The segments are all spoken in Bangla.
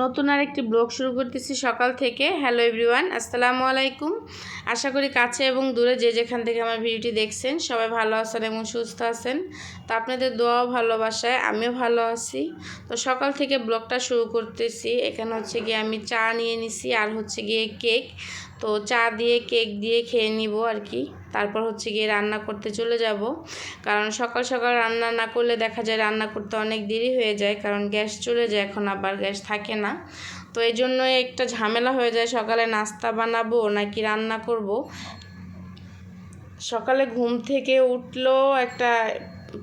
নতুন আর একটি ব্লগ শুরু করতেছি সকাল থেকে। হ্যালো এভরিওয়ান আসসালামু আলাইকুম। আশা করি কাছে এবং দূরে যে যেখান থেকে আমার ভিডিওটি দেখছেন, সবাই ভালো আছেন এবং সুস্থ আছেন। তো আপনাদের দোয়াও ভালোবাসায়, আমিও ভালো আছি। তো সকাল থেকে ব্লগটা শুরু করতেছি। এখানে হচ্ছে গিয়ে আমি চা নিয়ে নিছি আর হচ্ছে গিয়ে কেক। তো চা দিয়ে, কেক দিয়ে খেয়ে নিব আর কি। তারপর হচ্ছে গিয়ে রান্না করতে চলে যাব। কারণ সকাল সকাল রান্না না করলে দেখা যায় রান্না করতে অনেক দেরি হয়ে যায়, কারণ গ্যাস চলে যায়, এখন আবার গ্যাস থাকে না। তো এই জন্য একটা ঝামেলা হয়ে যায়, সকালে নাস্তা বানাবো নাকি রান্না করব। সকালে ঘুম থেকে উঠলেও একটা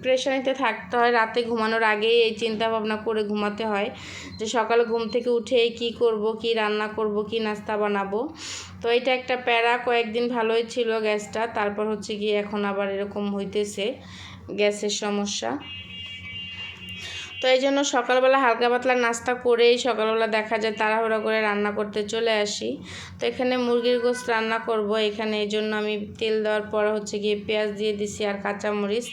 প্রেশানিতে থাকতে হয়। রাতে ঘুমানোর আগেই এই চিন্তা ভাবনা করে ঘুমাতে হয় যে সকালে ঘুম থেকে উঠে কি করব, কি রান্না করব, কি নাস্তা বানাবো। তো এটা একটা প্যারা, কয়েকদিন ভালোই ছিল গ্যাসটা। তারপর হচ্ছে গিয়ে এখন আবার এরকম হইতেছে গ্যাসের সমস্যা। তো এই জন্য সকালবেলা হালকা পাতলা নাস্তা করেই সকালবেলা দেখা যায় তাড়াহুড়া করে রান্না করতে চলে আসি। তো এখানে মুরগির গোস্ত রান্না করব। এখানে এই জন্য আমি তেল দেওয়ার পর হচ্ছে গিয়ে পেঁয়াজ দিয়ে দিছি আর কাঁচামরিচ।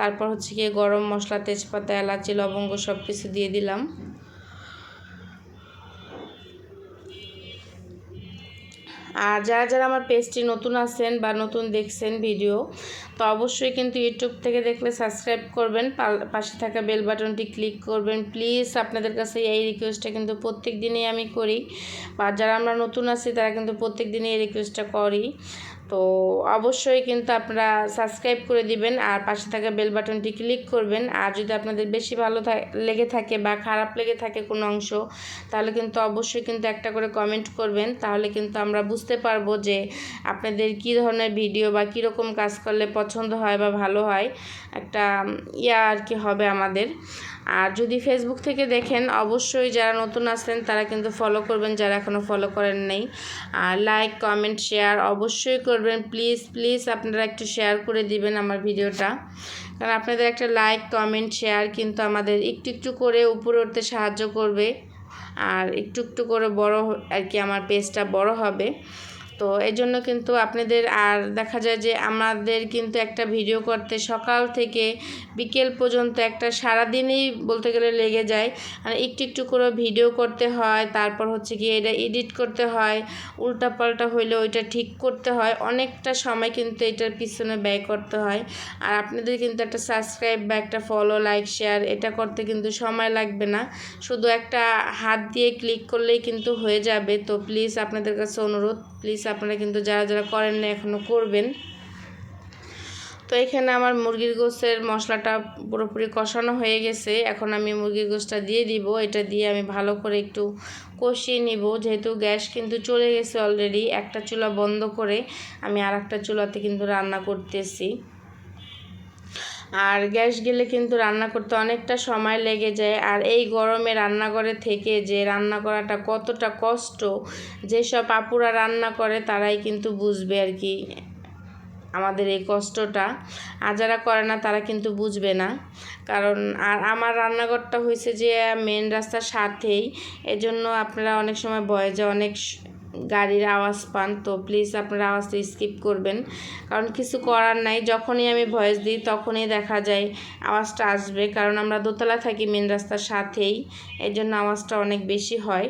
তারপর হচ্ছে গিয়ে গরম মশলা, তেজপাতা, এলাচি, লবঙ্গ সব কিছু দিয়ে দিলাম। আর যারা যারা আমার পেজটি নতুন আছেন বা নতুন দেখছেন ভিডিও, তো অবশ্যই কিন্তু ইউটিউব থেকে দেখলে সাবস্ক্রাইব করবেন পাশে থাকা বেল বাটনটি ক্লিক করবেন। প্লিজ আপনাদের কাছে এই রিকোয়েস্টটা কিন্তু প্রত্যেক দিনই আমি করি। বা যারা আমরা নতুন আছি, তারা কিন্তু প্রত্যেক দিনই এই রিকোয়েস্টটা করি। তো অবশ্যই কিন্তু আপনারা সাবস্ক্রাইব করে দিবেন আর পাশে থাকা বেল বাটনটি ক্লিক করবেন। আর যদি আপনাদের বেশি ভালো লেগে থাকে বা খারাপ লেগে থাকে কোনো অংশ, তাহলে কিন্তু অবশ্যই কিন্তু একটা করে কমেন্ট করবেন। তাহলে কিন্তু আমরা বুঝতে পারব যে আপনাদের কি ধরনের ভিডিও বা কীরকম কাজ করলে পছন্দ হয় বা ভালো হয়। একটা ইয়া আর কি হবে আমাদের। আর যদি ফেসবুক থেকে দেখেন, অবশ্যই যারা নতুন আসেন তারা কিন্তু ফলো করবেন, যারা এখনও ফলো করেন নেই। আর লাইক কমেন্ট শেয়ার অবশ্যই করবেন। প্লিজ প্লিজ আপনারা একটু শেয়ার করে দিবেন আমার ভিডিওটা। কারণ আপনাদের একটা লাইক কমেন্ট শেয়ার কিন্তু আমাদের একটু একটু করে উপরে উঠতে সাহায্য করবে। আর একটু একটু করে বড় আর কি আমার পেজটা বড় হবে। তো এই জন্য কিন্তু আপনাদের আর দেখা যায় যে আমাদের কিন্তু একটা ভিডিও করতে সকাল থেকে বিকেল পর্যন্ত একটা সারাদিনই বলতে গেলে লেগে যায়। আর একটু একটু করে ভিডিও করতে হয়, তারপর হচ্ছে গিয়ে এটা এডিট করতে হয়, উল্টাপাল্টা হইলে ওইটা ঠিক করতে হয়। অনেকটা সময় কিন্তু এটার পিছনে ব্যয় করতে হয়। আর আপনাদের কিন্তু একটা সাবস্ক্রাইব বা একটা ফলো লাইক শেয়ার এটা করতে কিন্তু সময় লাগবে না। শুধু একটা হাত দিয়ে ক্লিক করলেই কিন্তু হয়ে যাবে। তো প্লিজ আপনাদের কাছে অনুরোধ। প্লিজ আপনারা কিন্তু যারা যারা করেন না এখনও করবেন। তো এখানে আমার মুরগির গোস্তের মশলাটা পুরোপুরি কষানো হয়ে গেছে। এখন আমি মুরগির গোস্তটা দিয়ে দিব। এটা দিয়ে আমি ভালো করে একটু কষিয়ে নিব। যেহেতু গ্যাস কিন্তু চলে গেছে অলরেডি একটা চুলা বন্ধ করে আমি আর একটা চুলাতে কিন্তু রান্না করতেছি। আর গ্যাস গেলে কিন্তু রান্না করতে অনেকটা সময় লেগে যায়। আর এই গরমে রান্নাঘরে থেকে যে রান্না করাটা কতটা কষ্ট, যেসব আপুরা রান্না করে তারাই কিন্তু বুঝবে আর কি আমাদের এই কষ্টটা। আর যারা করে না, তারা কিন্তু বুঝবে না। কারণ আর আমার রান্নাঘরটা হয়েছে যে মেন রাস্তার সাথেই। এজন্য আপনারা অনেক সময় বয়েজে অনেক গাড়ির আওয়াজ পান, তো প্লিজ আপনারা আওয়াজটা স্কিপ করবেন। কারণ কিছু করার নাই, যখনই আমি ভয়েস দিই তখনই দেখা যায় আওয়াজটা আসবে। কারণ আমরা দোতলা থাকি মেন রাস্তার সাথেই এর জন্য আওয়াজটা অনেক বেশি হয়।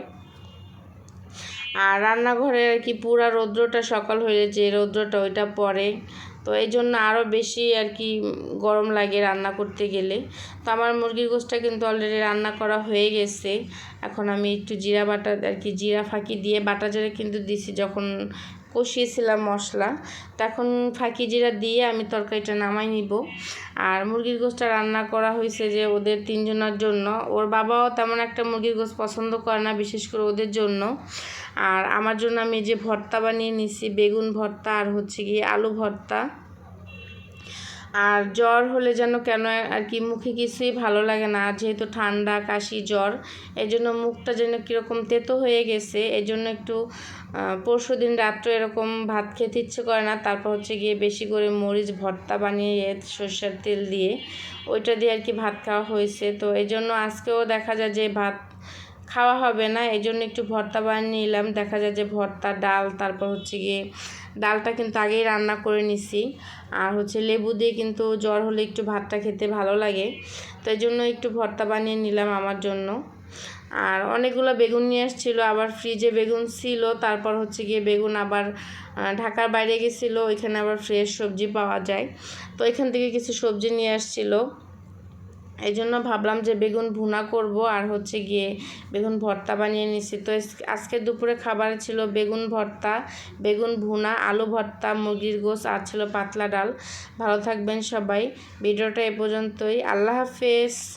আর রান্নাঘরে আর কি পুরা রৌদ্রটা সকাল হয়ে যে রৌদ্রটা ওইটা পড়ে। তো এই জন্য আরও বেশি আর কি গরম লাগে রান্না করতে গেলে। তো আমার মুরগির গোষ্ঠটা কিন্তু অলরেডি রান্না করা হয়ে গেছে। এখন আমি একটু জিরা বাটা আর কি জিরা ফাঁকি দিয়ে বাটা জিরা কিন্তু দিছি যখন কষিয়েছিলাম মশলা। তখন ফাঁকি জিরা দিয়ে আমি তরকারিটা নামাই নিব। আর মুরগির গোষ্ঠটা রান্না করা হয়েছে যে ওদের তিনজনের জন্য। ওর বাবাও তেমন একটা মুরগির গোষ্ঠ পছন্দ করে না, বিশেষ করে ওদের জন্য। আর আমার জন্য আমি যে ভর্তা বানিয়ে নিছি, বেগুন ভর্তা আর হচ্ছে গিয়ে আলু ভর্তা। আর জ্বর হলে যেন কেন আর কি মুখে কিছুই ভালো লাগে না যেহেতু ঠান্ডা, কাশি, জ্বর এই জন্য মুখটা যেন কীরকম তেতো হয়ে গেছে এই জন্য একটু পরশু দিন রাত্রে এরকম ভাত খেতে ইচ্ছে করে না, তারপর হচ্ছে গিয়ে বেশি করে মরিচ, ভর্তা বানিয়ে সর্ষের তেল দিয়ে, ওইটা দিয়ে আর কি ভাত খাওয়া হয়েছে, তো এই জন্য আজকেও দেখা যায় যে ভাত খাওয়া হবে না, এই জন্য একটু ভর্তা বানিয়ে নিলাম। দেখা যায় যে ভর্তা, ডাল, তারপর হচ্ছে গিয়ে ডালটা কিন্তু আগেই রান্না করে নিছি। আর হচ্ছে লেবু দিয়ে কিন্তু জ্বর হলে একটু ভাতটা খেতে ভালো লাগে। তো এই জন্য একটু ভর্তা বানিয়ে নিলাম আমার জন্য। আর অনেকগুলো বেগুন নিয়ে এসেছিল আবার ফ্রিজে বেগুন ছিল, তারপর হচ্ছে গিয়ে বেগুন আবার ঢাকার বাইরে গেছিল, ওইখানে আবার ফ্রেশ সবজি পাওয়া যায়। তো এখান থেকে কিছু সবজি নিয়ে আসছিল। এই জন্য ভাবলাম যে বেগুন ভুনা করব আর হচ্ছে গিয়ে বেগুন ভর্তা বানিয়ে নিছি। তো আজকে দুপুরে খাবার ছিল বেগুন ভর্তা, বেগুন ভুনা, আলু ভর্তা, মুরগির গোস আর ছিল পাতলা ডাল। ভালো থাকবেন সবাই। ভিডিওটা এ পর্যন্তই। আল্লাহ হাফেজ।